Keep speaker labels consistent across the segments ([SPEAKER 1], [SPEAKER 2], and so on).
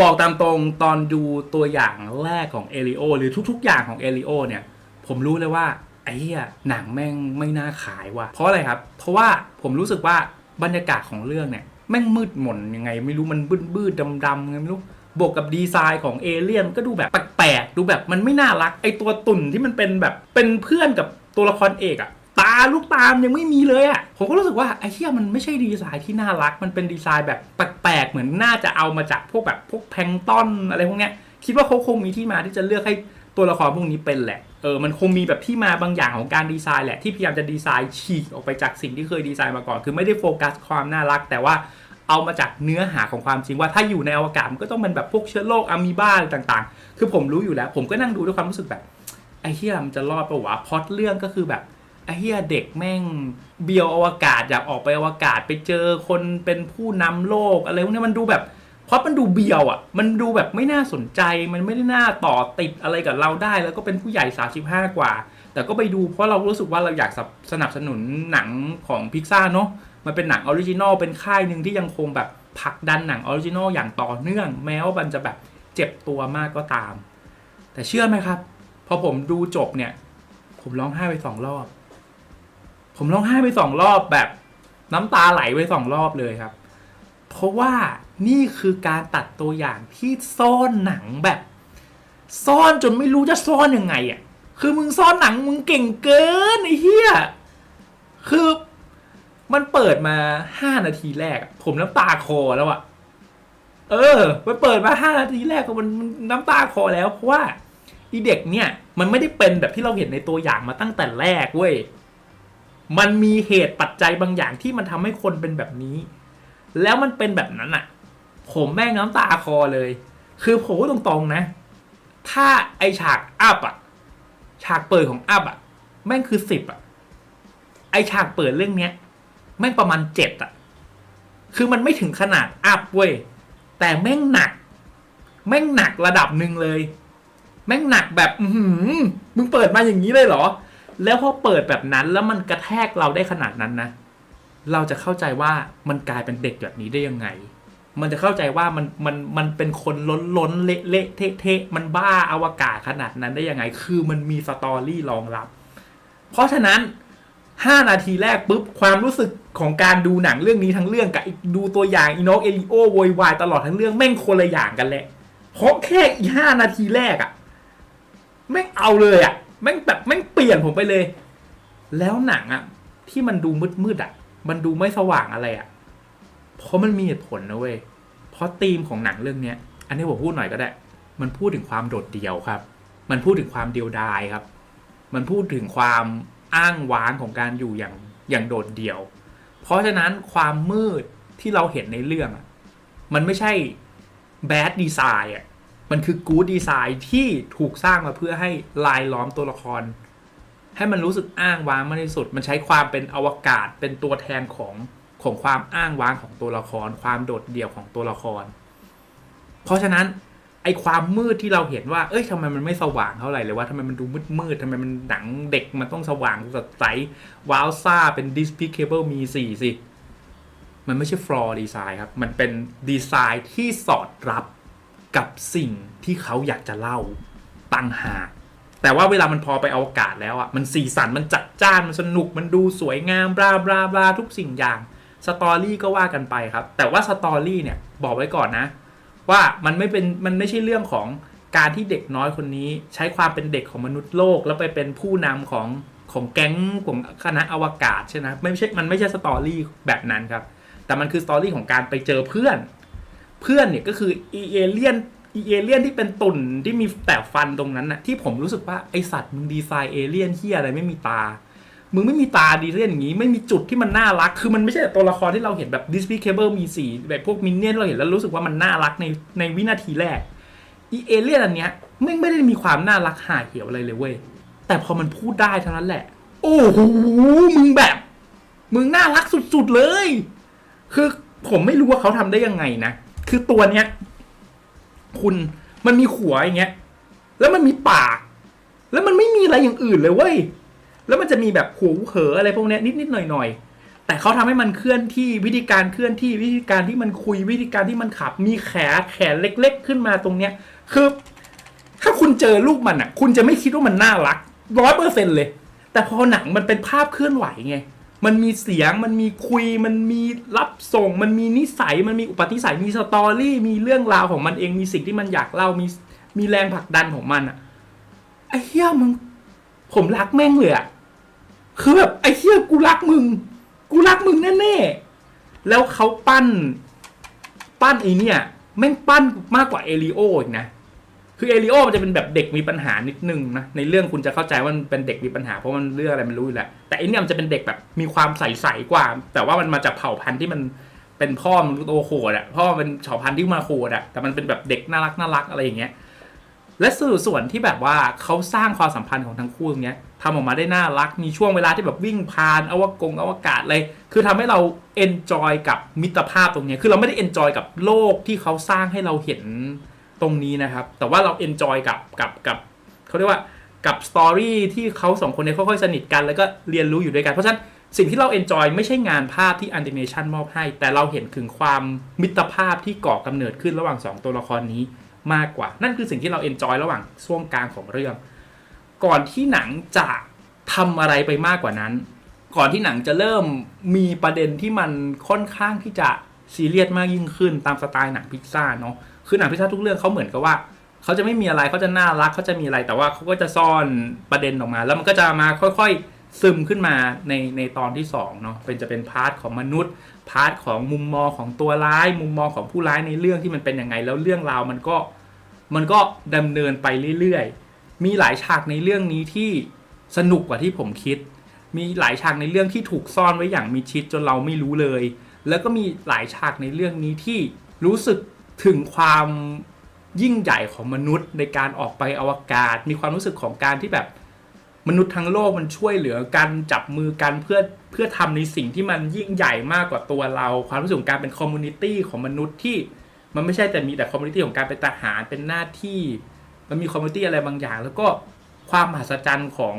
[SPEAKER 1] บอกตามตรงตอนดูตัวอย่างแรกของเอริโอหรือทุกๆ อย่างของเอริโอเนี่ย ผมรู้เลยว่าไอ้เหี้ยหนังแม่งไม่น่าขายว่ะ เพราะอะไรครับ เพราะว่าผมรู้สึกว่าบรรยากาศของเรื่องเนี่ย แม่งมืดหม่นยังไง ไม่รู้มันบื้นบื้นดำๆไงไม่รู้บวกกับดีไซน์ของเอเลี่ยนก็ดูแบบแปลกๆดูแบบมันไม่น่ารักไอตัวตุ่นที่มันเป็นแบบเป็นเพื่อนกับตัวละครเอกอะตาลูกตามยังไม่มีเลยอะผมก็รู้สึกว่าไอ้เหี้ยมันไม่ใช่ดีไซน์ที่น่ารัก มันเป็นดีไซน์แบบแปลก เหมือนน่าจะเอามาจากพวกแบบพวกแพลงต้นอะไรพวกเนี้ยคิดว่าเขาคงมีที่มาที่จะเลือกให้ตัวละครพวกนี้เป็นแหละเออมันคงมีแบบที่มาบางอย่างของการดีไซน์แหละที่พยายามจะดีไซน์ฉีกออกไปจากสิ่งที่เคยดีไซน์มาก่อน คือไม่ได้โฟกัสความน่ารัก แต่ว่าเอามาจากเนื้อหาของความจริงว่าถ้าอยู่ในอวกาศมันก็ต้องเป็นแบบพวกเชื้อโรคอะมีบ้าอะไรต่างๆ คือผมรู้อยู่แล้ว ผมก็นั่งดูด้วยความรู้สึกแบบไอ้เฮียมันจะรอดปะวะพอตเรื่องก็คือแบบ ไอ้เฮียเด็กแม่งเบียวอวกาศอยากออกไปอวกาศไปเจอคนเป็นผู้นำโลกอะไรพวกนี้มันดูแบบเพราะมันดูเบียวอะ มันดูแบบไม่น่าสนใจ มันไม่ได้น่าต่อติดอะไรกับเราได้ แล้วก็เป็นผู้ใหญ่35กว่า แต่ก็ไปดูเพราะเรารู้สึกว่าเราอยากสนับสนุนหนังของพิกซ่าเนาะ มันเป็นหนังออริจินอล เป็นค่ายหนึ่งที่ยังคงแบบผลักดันหนังออริจินอลอย่างต่อเนื่อง แม้ว่ามันจะแบบเจ็บตัวมากก็ตาม แต่เชื่อไหมครับ พอผมดูจบเนี่ย ผมร้องไห้ไปสองรอบ ผมร้องไห้ไปสองรอบแบบน้ำตาไหลไปสองรอบเลยครับ เพราะว่านี่คือการตัดตัวอย่างที่ซ่อนหนังแบบ ซ่อนจนไม่รู้จะซ่อนยังไงอะ คือมึงซ่อนหนังมึงเก่งเกินไอ้เหี้ย คือมันเปิดมาห้านาทีแรก ผมน้ำตาคอแล้วอะเออ มันเปิดมาห้านาทีแรกก็มันน้ำตาคอแล้วเพราะว่าอีเด็กเนี่ย มันไม่ได้เป็นแบบที่เราเห็นในตัวอย่างมาตั้งแต่แรกเว้ย มันมีเหตุปัจจัยบางอย่างที่มันทำให้คนเป็นแบบนี้ แล้วมันเป็นแบบนั้นอะผมแม่งน้ำตาคอเลย คือผมตรงๆนะ ถ้าไอฉากอัพอะฉากเปิดของอัพอะแม่งคือสิบอะไอฉากเปิดเรื่องเนี้ย แม่งประมาณเจ็ดอะ คือมันไม่ถึงขนาดอัพเว้ย แต่แม่งหนัก แม่งหนักระดับหนึ่งเลย แม่งหนักแบบ อืมึงเปิดมาอย่างนี้เลยเหรอ แล้วพอเปิดแบบนั้นแล้วมันกระแทกเราได้ขนาดนั้นนะ เราจะเข้าใจว่ามันกลายเป็นเด็กแบบนี้ได้ยังไง มันจะเข้าใจว่ามันมันมันเป็นคนล้นล้นเละเละเทะเทะมันบ้าอวกาศขนาดนั้นได้ยังไง คือมันมีสตอรี่รองรับ เพราะฉะนั้นห้านาทีแรกปุ๊บความรู้สึกของการดูหนังเรื่องนี้ทั้งเรื่องกับดูตัวอย่างอีนกเอลิโอโวยวายตลอดทั้งเรื่องแม่งคนละอย่างกันแหละเพราะแค่อีห้านาทีแรกอะแม่งเอาเลยอะ แม่งแบบแม่งเปลี่ยนผมไปเลย แล้วหนังอะที่มันดูมืดมืดๆอะมันดูไม่สว่างอะไรอะเพราะมันมีเหตุผลนะเว้ยเพราะธีมของหนังเรื่องเนี้ย อันนี้ผมพูดหน่อยก็ได้ มันพูดถึงความโดดเดี่ยวครับ มันพูดถึงความเดียวดายครับ มันพูดถึงความอ้างว้างของการอยู่อย่างอย่างโดดเดี่ยว เพราะฉะนั้นความมืดที่เราเห็นในเรื่องอะมันไม่ใช่ bad design อะ มันคือ good design ที่ถูกสร้างมาเพื่อให้ลายล้อมตัวละคร ให้มันรู้สึกอ้างว้างมากที่สุด มันใช้ความเป็นอวกาศเป็นตัวแทนของของความอ้างว้างของตัวละคร ความโดดเดี่ยวของตัวละคร เพราะฉะนั้นไอความมืดที่เราเห็นว่า เอ้ยทำไมมันไม่สว่างเท่าไหร่เลยว่าทำไมมันดูมืดมืดทำไมมันหนังเด็กมันต้องสว่างสดใสว้าวซ่าเป็น despicable มีสี่สิ มันไม่ใช่ floor design ครับ มันเป็นดีไซน์ที่สอดรับ กับสิ่งที่เขาอยากจะเล่าตั้งหากแต่ว่าเวลามันพอไปอวกาศแล้วอะมันสีสันมันจัดจ้านมันสนุกมันดูสวยงามบลาบลาบลาทุกสิ่งอย่างสตอรี่ก็ว่ากันไปครับ แต่ว่าสตอรี่เนี่ยบอกไว้ก่อนนะ ว่ามันไม่เป็นมันไม่ใช่เรื่องของการที่เด็กน้อยคนนี้ ใช้ความเป็นเด็กของมนุษย์โลก แล้วไปเป็นผู้นำของของแก๊งของคณะอวกาศใช่ไหมไม่ใช่มันไม่ใช่สตอรี่แบบนั้นครับ แต่มันคือสตอรี่ของการไปเจอเพื่อน เพื่อนเนี่ยก็คืออีเอเลียนอีเอเลียนที่เป็นตุ่นที่มีแต่ฟันตรงนั้นน่ะที่ผมรู้สึกว่าไอสัตว์มึงดีไซน์เอเลียนที่อะไรไม่มีตา มึงไม่มีตาดีเลียนอย่างนี้ ไม่มีจุดที่มันน่ารัก คือมันไม่ใช่ตัวละครที่เราเห็นแบบ Despicable มีสีแบบพวกมินเนี่ยนเราเห็นแล้วรู้สึกว่ามันน่ารักในในวินาทีแรกอีเอเลียนอันเนี้ยไม่งไม่ได้มีความน่ารักหาเหี่ยวอะไรเลยเว้ยแต่พอมันพูดได้เท่านั้นแหละ โอ้โหมึงแบบ มึงน่ารักสุดๆเลย คือผมไม่รู้ว่าเขาทำได้ยังไงนะ คือตัวเนี้ย คุณมันมีหัวอย่างเงี้ย แล้วมันมีปาก แล้วมันไม่มีอะไรอย่างอื่นเลยเว้ย แล้วมันจะมีแบบหัวเหออะไรพวกเนี้ยนิดๆหน่อยๆ แต่เขาทำให้มันเคลื่อนที่วิธีการเคลื่อนที่วิธีการที่มันคุยวิธีการที่มันขับ มีแขนแขนเล็ก ๆ ขึ้นมาตรงเนี้ย คือ ถ้าคุณเจอลูกมันอะ คุณจะไม่คิดว่ามันน่ารักร้อยเปอร์เซ็นเลย แต่พอหนังมันเป็นภาพเคลื่อนไหวไง มันมีเสียงมันมีคุย มันมีรับส่ง มันมีนิสัยมันมีอุปนิสัยมีสตอรี่มีเรื่องราวของมันเองมีสิ่งที่มันอยากเล่ามีมีแรงผลักดันของมันอะไอ้เหี้ยมึงผมรักแม่งเลยอะคือแบบไอ้เหี้ยกูรักมึง กูรักมึงแน่ๆแล้วเขาปั้น ปั้นไอเนี่ยแม่งปั้นมากกว่าเอลิโออีกนะ คือเอลิโอมันจะเป็นแบบเด็กมีปัญหานิดนึงนะในเรื่องคุณจะเข้าใจว่ามันเป็นเด็กมีปัญหาเพราะมันเรื่องอะไรมันรู้อยู่แล้วแต่อันเนี่ยมันจะเป็นเด็กแบบมีความใสๆกว่า แต่ว่ามันมาจากเผ่าพันธุ์ที่มันเป็นพ่อมันโตโหดอะพ่อมันเป็นเผ่าพันธุ์ที่มาโหดอะแต่มันเป็นแบบเด็กน่ารักน่ารักอะไรอย่างเงี้ยและสื่อส่วนที่แบบว่าเขาสร้างความสัมพันธ์ของทั้งคู่ตรงเนี้ยทำออกมาได้น่ารักมีช่วงเวลาที่แบบวิ่งพานอวกงอวกาศเลยคือทำให้เราเอนจอยกับมิตรภาพตรงเนี้ยคือเราไม่ได้เอนจอยกับโลกที่เขาสร้างให้เราเห็น ตรงนี้นะครับ แต่ว่าเราเอนจอยกับกับกับเขาเรียกว่ากับสตอรี่ที่เขาสองคนเนี้ค่อยๆสนิทกันแล้วก็เรียนรู้อยู่ด้วยกัน เพราะฉะนั้นสิ่งที่เราเอนจอยไม่ใช่งานภาพที่แอนิเมชันมอบให้ แต่เราเห็นถึงความมิตรภาพที่ก่อกำเนิดขึ้นระหว่างสองตัวละครนี้มากกว่า นั่นคือสิ่งที่เราเอนจอยระหว่างช่วงกลางของเรื่อง ก่อนที่หนังจะทำอะไรไปมากกว่านั้น ก่อนที่หนังจะเริ่มมีประเด็นที่มันค่อนข้างที่จะซีเรียสมากยิ่งขึ้นตามสไตล์หนังพิกซ่าเนาะ คือหนังพิกซ่าทุกเรื่องเขาเหมือนกับว่าเขาจะไม่มีอะไรเขาจะน่ารักเขาจะมีอะไรแต่ว่าเขาก็จะซ่อนประเด็นออกมา แล้วมันก็จะมาค่อยๆซึมขึ้นมาในในตอนที่สองเนาะเป็นจะเป็นพาร์ทของมนุษย์พาร์ทของมุมมองของตัวร้าย มุมมองของผู้ร้ายในเรื่องที่มันเป็นยังไง แล้วเรื่องราวมันก็มันก็ดำเนินไปเรื่อยๆ มีหลายฉากในเรื่องนี้ที่สนุกกว่าที่ผมคิด มีหลายฉากในเรื่องที่ถูกซ่อนไว้อย่างมิชิดจนเราไม่รู้เลย แล้วก็มีหลายฉากในเรื่องนี้ที่รู้สึก ถึงความยิ่งใหญ่ของมนุษย์ในการออกไปอวกาศ มีความรู้สึกของการที่แบบมนุษย์ทั้งโลกมันช่วยเหลือกันจับมือกันเพื่อเพื่อทำในสิ่งที่มันยิ่งใหญ่มากกว่าตัวเรา ความรู้สึกของการเป็นคอมมูนิตี้ของมนุษย์ที่มันไม่ใช่แต่มีแต่คอมมูนิตี้ของการเป็นทหารเป็นหน้าที่ มันมีคอมมูนิตี้อะไรบางอย่าง แล้วก็ความมหัศจรรย์ของ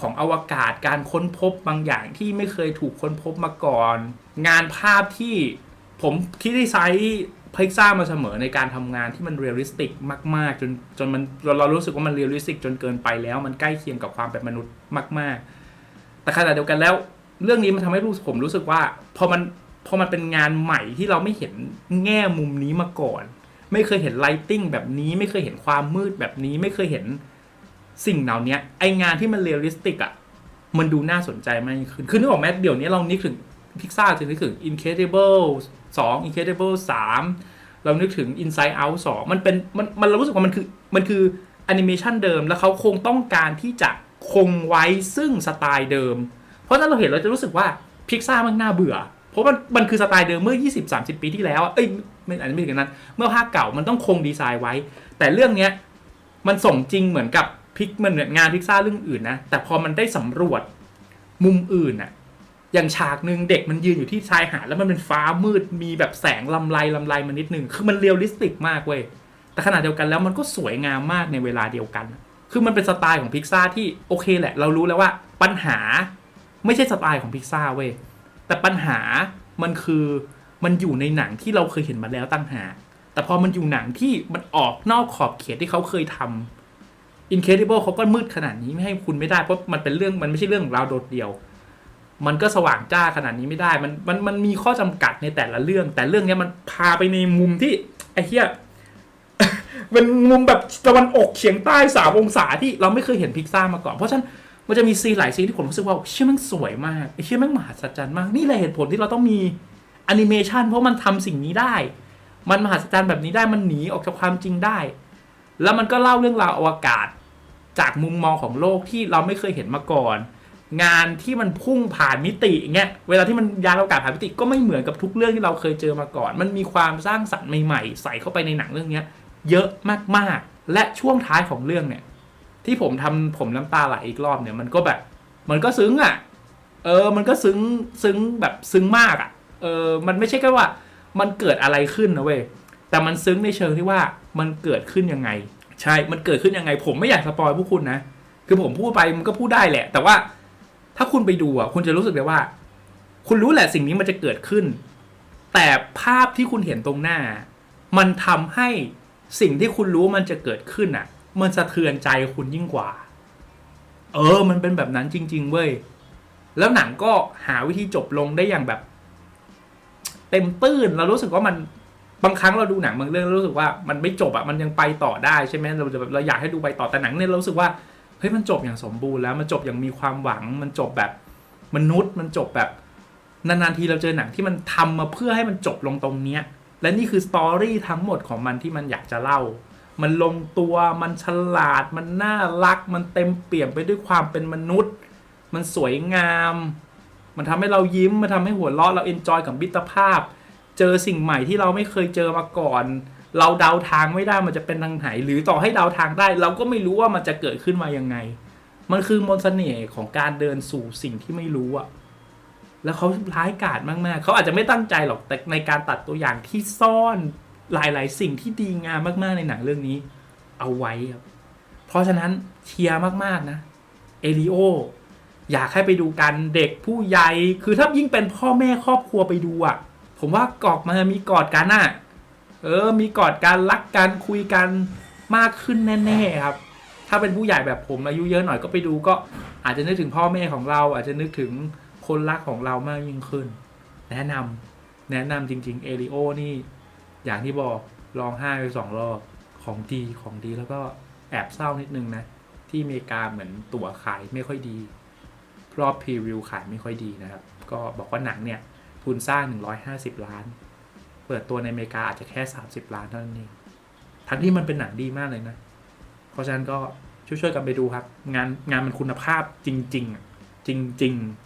[SPEAKER 1] ของอวกาศการค้นพบบางอย่างที่ไม่เคยถูกค้นพบมาก่อน งานภาพที่ผมคิดได้ไซส์ พิกซ่ามาเสมอในการทำงานที่มันเรียลลิสติกมาก ๆ จนจนมันจนเรารู้สึกว่ามันเรียลลิสติกจนเกินไปแล้ว มันใกล้เคียงกับความเป็นมนุษย์มาก ๆ แต่ขณะเดียวกันแล้ว เรื่องนี้มันทำให้รู้ผมรู้สึกว่าพอมันพอมันเป็นงานใหม่ที่เราไม่เห็นแง่มุมนี้มาก่อน ไม่เคยเห็นไลติ้งแบบนี้ไม่เคยเห็นความมืดแบบนี้ไม่เคยเห็นสิ่งเหล่านี้ไองานที่มันเรียลลิสติกอะมันดูน่าสนใจมากขึ้นคือนึกออกไหมเดี๋ยวนี้เรานึกถึง พิกซ่าจะนึกถึง Incredible 2 Incredible 3 เรานึกถึง Inside Out 2 มันเป็นมันมันเรารู้สึกว่ามันคือมันคือแอนิเมชันเดิมแล้วเขาคงต้องการที่จะคงไว้ซึ่งสไตล์เดิม เพราะฉะนั้นเราเห็นเราจะรู้สึกว่าพิกซ่ามันน่าเบื่อ เพราะมันมันคือสไตล์เดิมเมื่อ 20-30 ปีที่แล้วเอ้ยไม่อันนี้ไม่ถึงนนั้น เมื่อภาคเก่ามันต้องคงดีไซน์ไว้ แต่เรื่องเนี้ยมันส่งจริงเหมือนกับพิกมันเหมือนงานพิกซ่าเรื่องอื่นนะแต่พอมันได้สำรวจมุมอื่นอะ อย่างฉากหนึ่งเด็กมันยืนอยู่ที่ชายหาดแล้วมันเป็นฟ้ามืดมีแบบแสงลำไรลำไรมานิดหนึ่งคือมันเรียลลิสติกมากเว้ยแต่ขณะเดียวกันแล้วมันก็สวยงามมากในเวลาเดียวกัน คือมันเป็นสไตล์ของพิกซ่าที่โอเคแหละ เรารู้แล้วว่าปัญหาไม่ใช่สไตล์ของพิกซ่าเว้ยแต่ปัญหามันคือมันอยู่ในหนังที่เราเคยเห็นมาแล้วตั้งหากแต่พอมันอยู่หนังที่มันออกนอกขอบเขตที่เขาเคยทำ Incredible เขาก็มืดขนาดนี้ไม่ให้คุณไม่ได้เพราะมันเป็นเรื่องมันไม่ใช่เรื่องของเราโดดเดี่ยว มันก็สว่างจ้าขนาดนี้ไม่ได้ มันมันมันมีข้อจำกัดในแต่ละเรื่อง แต่เรื่องนี้มันพาไปในมุมที่ไอ้เหี้ยเป็นมุมแบบตะวันออกเฉียงใต้สามองศาที่เราไม่เคยเห็นพิกซ่ามาก่อน เพราะฉะนั้นมันจะมีซีหลายซีที่ผมรู้สึกว่าเชื่อมันสวยมากไอ้เชื่อมันมหัศจรรย์มากนี่แหละเหตุผลที่เราต้องมีแอนิเมชันเพราะมันทำสิ่งนี้ได้ มันมหัศจรรย์แบบนี้ได้มันหนีออกจากความจริงได้ แล้วมันก็เล่าเรื่องราวอวกาศ จากมุมมองของโลกที่เราไม่เคยเห็นมาก่อน งานที่มันพุ่งผ่านมิติเงี้ยเวลาที่มันยานอวกาศผ่านมิติก็ไม่เหมือนกับทุกเรื่องที่เราเคยเจอมาก่อน มันมีความสร้างสรรค์ใหม่ๆ ใส่เข้าไปในหนังเรื่องเนี้ยเยอะมากๆ และช่วงท้ายของเรื่องเนี่ย ที่ผมทำผมน้ำตาไหลอีกรอบเนี่ยมันก็แบบ มันก็ซึ้งอะ เออ มันก็ซึ้งซึ้งแบบซึ้งมากอะ เออ มันไม่ใช่แค่ว่ามันเกิดอะไรขึ้นนะเว้ยแต่มันซึ้งในเชิงที่ว่ามันเกิดขึ้นยังไง ใช่ มันเกิดขึ้นยังไง ผมไม่อยากสปอยพวกคุณนะคือผมพูดไปมันก็พูดได้แหละ แต่ว่า ถ้าคุณไปดูอะคุณจะรู้สึกเลยว่า คุณรู้แหละสิ่งนี้มันจะเกิดขึ้น แต่ภาพที่คุณเห็นตรงหน้า มันทำให้สิ่งที่คุณรู้มันจะเกิดขึ้นอะ มันสะเทือนใจคุณยิ่งกว่า เออ มันเป็นแบบนั้นจริง ๆ เว้ย แล้วหนังก็หาวิธีจบลงได้อย่างแบบ เต็มตื้นเรารู้สึกว่ามันบางครั้งเราดูหนังบางเรื่องเรารู้สึกว่ามันไม่จบอะมันยังไปต่อได้ใช่ไหมเราจะแบบเราอยากให้ดูไปต่อแต่หนังเนี่ยเรารู้สึกว่า เฮ้ยมันจบอย่างสมบูรณ์แล้วมันจบอย่างมีความหวัง มันจบแบบมนุษย์ มันจบแบบนานๆทีเราเจอหนังที่มันทำมาเพื่อให้มันจบลงตรงเนี้ย และนี่คือสตอรี่ทั้งหมดของมันที่มันอยากจะเล่า มันลงตัวมันฉลาด มันน่ารัก มันเต็มเปี่ยมไปด้วยความเป็นมนุษย์ มันสวยงาม มันทำให้เรายิ้ม มันทำให้หัวเราะเราเอนจอยกับมิตรภาพ เจอสิ่งใหม่ที่เราไม่เคยเจอมาก่อน เราเดาทางไม่ได้มันจะเป็นทางไหน หรือต่อให้เดาทางได้ เราก็ไม่รู้ว่ามันจะเกิดขึ้นมายังไง มันคือมนต์เสน่ห์ของการเดินสู่สิ่งที่ไม่รู้อะแล้วเขาร้ายกาจมากๆ เขาอาจจะไม่ตั้งใจหรอกแต่ในการตัดตัวอย่างที่ซ่อนหลายๆ สิ่งที่ดีงามมากๆในหนังเรื่องนี้ เอาไว้ครับ เพราะฉะนั้นเชียร์มากๆนะเอลิโออยากให้ไปดูกันเด็กผู้ใหญ่ คือถ้ายิ่งเป็นพ่อแม่ครอบครัวไปดูอะผมว่ากอกมามีกอดกันอะ เออ มีกอดกันรักกันคุยกันมากขึ้นแน่ๆครับ ถ้าเป็นผู้ใหญ่แบบผมอายุเยอะหน่อยก็ไปดูก็อาจจะนึกถึงพ่อแม่ของเรา อาจจะนึกถึงคนรักของเรามากยิ่งขึ้น แนะนำแนะนำจริง ๆ เอริโอนี่ อย่างที่บอกร้องไห้ไปสองรอบของดีของดีแล้วก็แอบเศร้านิดนึงนะ ที่อเมริกาเหมือนตั๋วขายไม่ค่อยดี รอบพรีวิวขายไม่ค่อยดีนะครับ ก็บอกว่าหนังเนี่ยทุนสร้าง 150 ล้าน เปิดตัวในอเมริกาอาจจะแค่ 30 ล้านเท่านั้นเองทั้งที่มันเป็นหนังดีมากเลยนะ เพราะฉะนั้นก็ช่วยๆกันไปดูครับ งานงานมันคุณภาพจริง ๆ จริงๆ